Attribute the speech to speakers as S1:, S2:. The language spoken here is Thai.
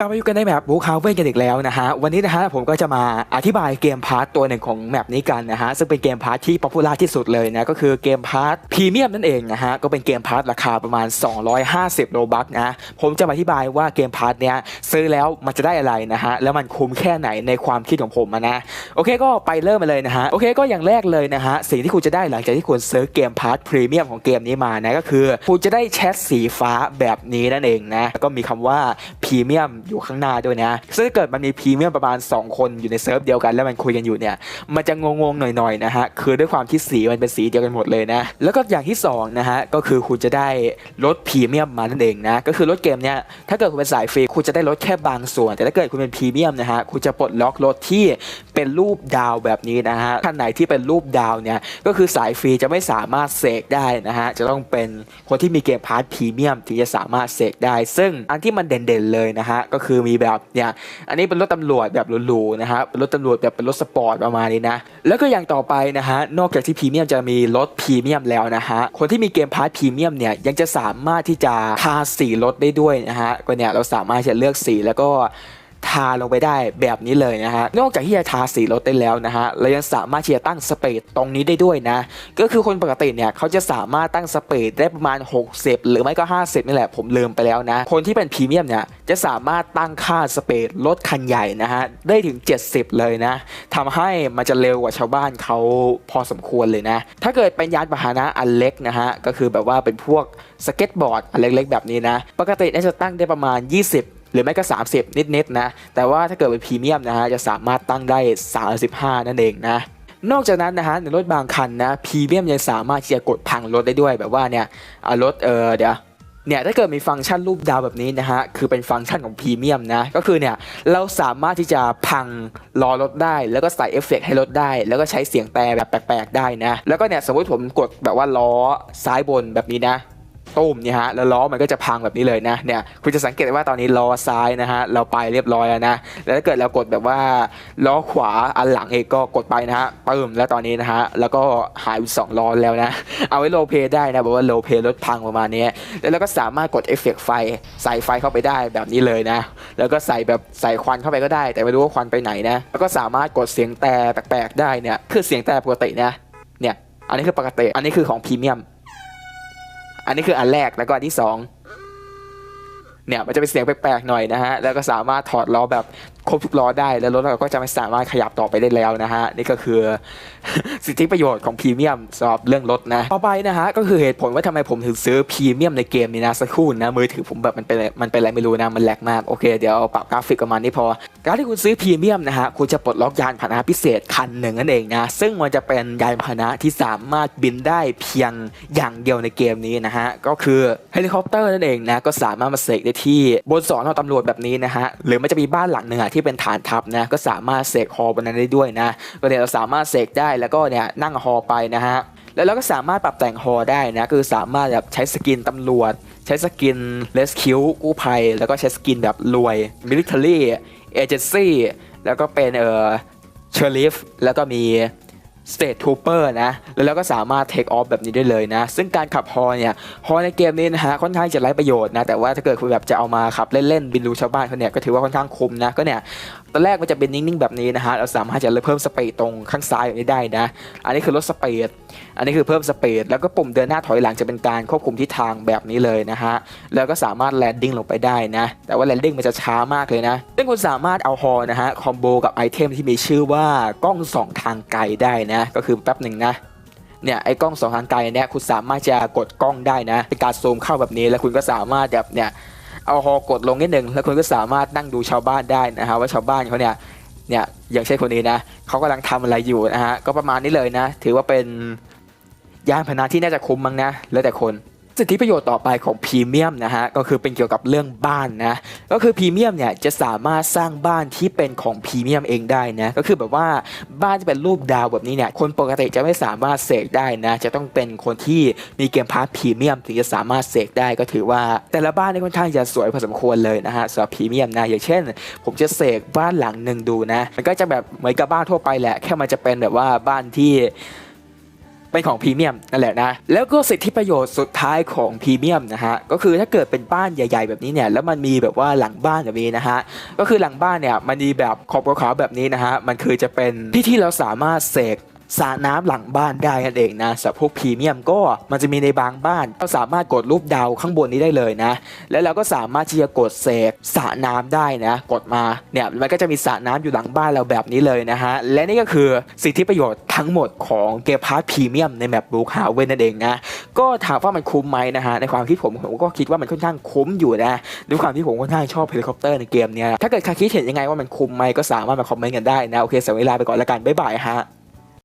S1: กลับมาอยู่กันในแมปบูคาเว่นกันอีกแล้วนะฮะวันนี้นะฮะผมก็จะมาอธิบายเกมพาร์ตตัวหนึ่งของแมปนี้กันนะฮะซึ่งเป็นเกมพาร์ทที่ป๊อปปูล่าที่สุดเลยนะก็คือเกมพาร์ทพรีเมียมนั่นเองนะฮะก็เป็นเกมพาร์ทราคาประมาณ 250โลบัคนะผมจะมาอธิบายว่าเกมพาร์ทเนี้ยซื้อแล้วมันจะได้อะไรนะฮะแล้วมันคุ้มแค่ไหนในความคิดของผมนะโอเคก็ไปเริ่มมาเลยนะฮะโอเคก็อย่างแรกเลยนะฮะสิ่งที่คุณจะได้หลังจากที่คุณซื้อเกมพาร์ทพรีเมียมของเกมนี้มานะก็คือคุณจะได้แชทสีฟ้าแบบนี้นั่นเองนะก็มีคำว่าพรีเมียมอยู่ข้างหน้าด้วยนะซึ่งถ้าเกิดมันมีพรีเมียมประมาณ 2 คนอยู่ในเซิร์ฟเดียวกันแล้วมันคุยกันอยู่เนี่ยมันจะงงๆหน่อยๆนะฮะคือด้วยความที่สีมันเป็นสีเดียวกันหมดเลยนะแล้วก็อย่างที่2นะฮะก็คือคุณจะได้รถพรีเมียมมานั่นเองนะก็คือรถเกมเนี่ยถ้าเกิดคุณเป็นสายฟรีคุณจะได้รถแค่บางส่วน แต่ถ้าเกิดคุณเป็นพรีเมียมนะฮะคุณจะปลดล็อกรถที่เป็นรูปดาวแบบนี้นะฮะท่านไหนที่เป็นรูปดาวเนี่ยก็คือสายฟรีจะไม่สามารถเสกได้นะฮะจะต้องเป็นคนที่มีเกมพาร์ทพรีเมียมถึงจะสามารถเสกได้ ซึ่งอันที่มันเด่นๆเลยนะฮะก็็คือมีแบบเนี่ยอันนี้เป็นรถตำรวจแบบหรูๆนะฮะเป็นรถตำรวจแบบเป็นรถสปอร์ตประมาณนี้นะแล้วก็อย่างต่อไปนะฮะนอกจากที่พรีเมียมจะมีรถพรีเมียมแล้วนะฮะคนที่มีเกมพาร์ทพรีเมียมเนี่ยยังจะสามารถที่จะทาสีรถได้ด้วยนะฮะก็เนี่ยเราสามารถจะเลือกสีแล้วก็ ทาลงไปได้แบบนี้เลยนะฮะ นอกจากที่จะทาสีรถได้แล้วนะฮะเรายังสามารถที่จะตั้งสเปดตรงนี้ได้ด้วยนะ ก็คือคนปกติเนี่ยเขาจะสามารถตั้งสเปดได้ประมาณ 60 หรือไม่ก็ 50นี่แหละผมลืมไปแล้วนะ คนที่เป็นพรีเมียมเนี่ยจะสามารถตั้งค่าสเปดรถคันใหญ่นะฮะ ได้ถึง 70 เลยนะทำให้มันจะเร็วกว่าชาวบ้านเขาพอสมควรเลยนะ ถ้าเกิดเป็นยานพาหนะอันเล็กนะฮะก็คือแบบว่าเป็นพวกสเก็ตบอร์ดอันเล็กๆแบบนี้นะ ปกติเนี่ยจะตั้งได้ประมาณ 20 หรือไม่ก็ 30 นิดๆนะ แต่ว่าถ้าเกิดเป็นพรีเมียมนะฮะจะสามารถตั้งได้ 35 นั่นเองนะนอกจากนั้นนะฮะในรถบางคันนะพรีเมียมยังสามารถที่จะกดพังรถได้ด้วยแบบว่าเนี่ยรถเออเดี๋ยวเนี่ยถ้าเกิดมีฟังก์ชันรูปดาวแบบนี้นะฮะคือเป็นฟังก์ชันของพรีเมียมนะก็คือเนี่ยเราสามารถที่จะพังล้อรถได้ แล้วก็ใส่เอฟเฟกให้รถได้ แล้วก็ใช้เสียงแต่แบบแปลกๆได้นะแล้วก็เนี่ยสมมติผมกดแบบว่าล้อซ้ายบนแบบนี้นะ ตุ้มเนี่ยฮะแล้วล้อมันก็จะพังแบบนี้เลยนะเนี่ยคุณจะสังเกตว่าตอนนี้ล้อซ้ายนะฮะเราไปเรียบร้อยแล้วนะแล้วถ้าเกิดเรากดแบบว่าล้อขวาอันหลังเองก็กดไปนะฮะปึ้มแล้วตอนนี้นะฮะแล้วก็หายไปสองล้อแล้วนะเอาไว้โลเพได้นะบอกว่าโลเพรถพังประมาณนี้แล้วเราก็สามารถกดเอฟเฟกไฟใส่ไฟเข้าไปได้แบบนี้เลยนะ แล้วก็ใส่แบบใส่ควันเข้าไปก็ได้ แต่ไม่รู้ว่าควันไปไหนนะแล้วก็สามารถกดเสียงแต่แปลกๆได้เนี่ยคือเสียงแต่ปกตินะเนี่ยอันนี้คือปกติ อันนี้คือของพรีเมียม อันนี้คืออันแรกแล้วก็อันที่สองเนี่ยมันจะเป็นเสียงแปลกๆหน่อยนะฮะแล้วก็สามารถถอดล้อแบบ ครบทุกล้อได้แล้วรถเราก็จะไม่สามารถขยับต่อไปได้แล้วนะฮะนี่ก็คือสิทธิประโยชน์ของพรีเมียมสำหรับเรื่องรถนะต่อไปนะฮะก็คือเหตุผลว่าทำไมผมถึงซื้อพรีเมียมในเกมนี้นะสักครู่นะมือถือผมแบบมันเป็นมันเป็นอะไรไม่รู้นะมันแหลกมากโอเคเดี๋ยวเอาปรับกราฟิกประมาณนี้พอการที่คุณซื้อพรีเมียมนะฮะคุณจะปลดล็อกยานพาหนะพิเศษคันหนึ่งนั่นเองนะซึ่งมันจะเป็นยานพาหนะที่สามารถบินได้เพียงอย่างเดียวในเกมนี้นะฮะก็คือเฮลิคอปเตอร์นั่นเองนะก็สามารถมาเสกได้ที่บนสอนอตำรวจแบบนี้นะฮะหรือมันจะมีบ้านหลังหนึ่งอะที่ที่เป็นฐานทัพนะก็สามารถเสกฮอบนนั้นได้ด้วยนะก็เนี่ยเราสามารถเสกได้แล้วก็เนี่ยนั่งฮอไปนะฮะแล้วเราก็สามารถปรับแต่งฮอได้นะคือสามารถแบบใช้สกินตำรวจ ใช้สกินเลสคิวกู้ภัย แล้วก็ใช้สกินแบบรวยมิลิเ a รี่เอเจนซี่แล้วก็เป็นเอ่อเชอริฟแล้วก็มี สเตททูเปอร์นะ แล้วเราก็สามารถเทคออฟแบบนี้ได้เลยนะ ซึ่งการขับฮอเนี่ย ฮอในเกมนี้นะฮะ ค่อนข้างจะไร้ประโยชน์นะ แต่ว่าถ้าเกิดคุณแบบจะเอามาขับเล่นๆ บินรูชาวบ้านเขาเนี่ย ก็ถือว่าค่อนข้างคุ้มนะ ก็เนี่ย ตอนแรกมันจะเป็นนิ่งๆ แบบนี้นะฮะ เราสามารถจะเพิ่มสเปดตรงข้างซ้ายแบบนี้ได้นะ อันนี้คือลดสเปดอันนี้คือเพิ่มสเปดแล้วก็ปุ่มเดินหน้าถอยหลังจะเป็นการควบคุมทิศทางแบบนี้เลยนะฮะ แล้วก็สามารถแลนดิ้งลงไปได้นะ แต่ว่าแลนดิ้งมันจะช้ามากเลยนะ ซึ่งคุณสามารถเอาฮอนะฮะคอมโบกับไอเทมที่มีชื่อว่ากล้องส่องทางไกลได้นะก็คือแป๊บหนึ่งนะเนี่ยไอ้กล้องสองทางไกลเนี่ยคุณสามารถจะกดกล้องได้นะเป็นการซูมเข้าแบบนี้แล้วคุณก็สามารถแบบเนี่ยเอาฮอกดลงนิดหนึ่งแล้วคุณก็สามารถนั่งดูชาวบ้านได้นะฮะว่าชาวบ้านเขาเนี่ยเนี่ยอย่างเช่นคนนี้นะเขากำลังทำอะไรอยู่นะฮะก็ประมาณนี้เลยนะ ถือว่าเป็นยานพาหนะที่น่าจะคุ้มมั้งนะแล้วแต่คน สิทธิประโยชน์ต่อไปของพรีเมียมนะฮะก็คือเป็นเกี่ยวกับเรื่องบ้านนะก็คือพรีเมียมเนี่ยจะสามารถสร้างบ้านที่เป็นของพรีเมียมเองได้นะก็คือแบบว่าบ้านที่เป็นรูปดาวแบบนี้เนี่ยคนปกติจะไม่สามารถเสกได้นะจะต้องเป็นคนที่มีเกมพาร์ทพรีเมียมถึงจะสามารถเสกได้ก็ถือว่า แต่ละบ้านนี่ค่อนข้างจะสวยพอสมควรเลยนะฮะสำหรับพรีเมียมนะอย่างเช่น ผมจะเสกบ้านหลังหนึ่งดูนะมันก็จะแบบเหมือนกับบ้านทั่วไปแหละแค่มันจะเป็นแบบว่าบ้านที่ เป็นของพรีเมียมนั่นแหละนะ แล้วก็สิทธิประโยชน์สุดท้ายของพรีเมียมนะฮะ ก็คือถ้าเกิดเป็นบ้านใหญ่ ๆ แบบนี้เนี่ย แล้วมันมีแบบว่าหลังบ้านแบบนี้นะฮะ ก็คือหลังบ้านเนี่ยมันมีแบบขอบขาวแบบนี้นะฮะ มันคือจะเป็นที่ที่เราสามารถเสก สระน้ำหลังบ้านได้นั่นเองนะสำหรับพวกพรีเมียมก็มันจะมีในบางบ้านเราสามารถกดรูปดาวข้างบนนี้ได้เลยนะ แล้วเราก็สามารถที่จะกดเสกสระน้ำได้นะ กดมาเนี่ยมันก็จะมีสระน้ำอยู่หลังบ้านเราแบบนี้เลยนะฮะและนี่ก็คือสิทธิประโยชน์ทั้งหมดของเกมพาร์ทพรีเมียมในแมปบูคาเวนนั่นเองนะก็ถามว่ามันคุ้มไหมนะฮะในความคิดผมผมก็คิดว่ามันค่อนข้างคุ้มอยู่นะด้วยความที่ผมค่อนข้างชอบเฮลิคอปเตอร์ในเกมเนี้ยถ้าเกิดใครคิดเห็นยังไงว่ามันคุ้มไหมก็สามารถมาคอมเมนต์กันได้นะโอเคเสียเวลาไปก่อนแล้วกันบ๊ายบายฮะ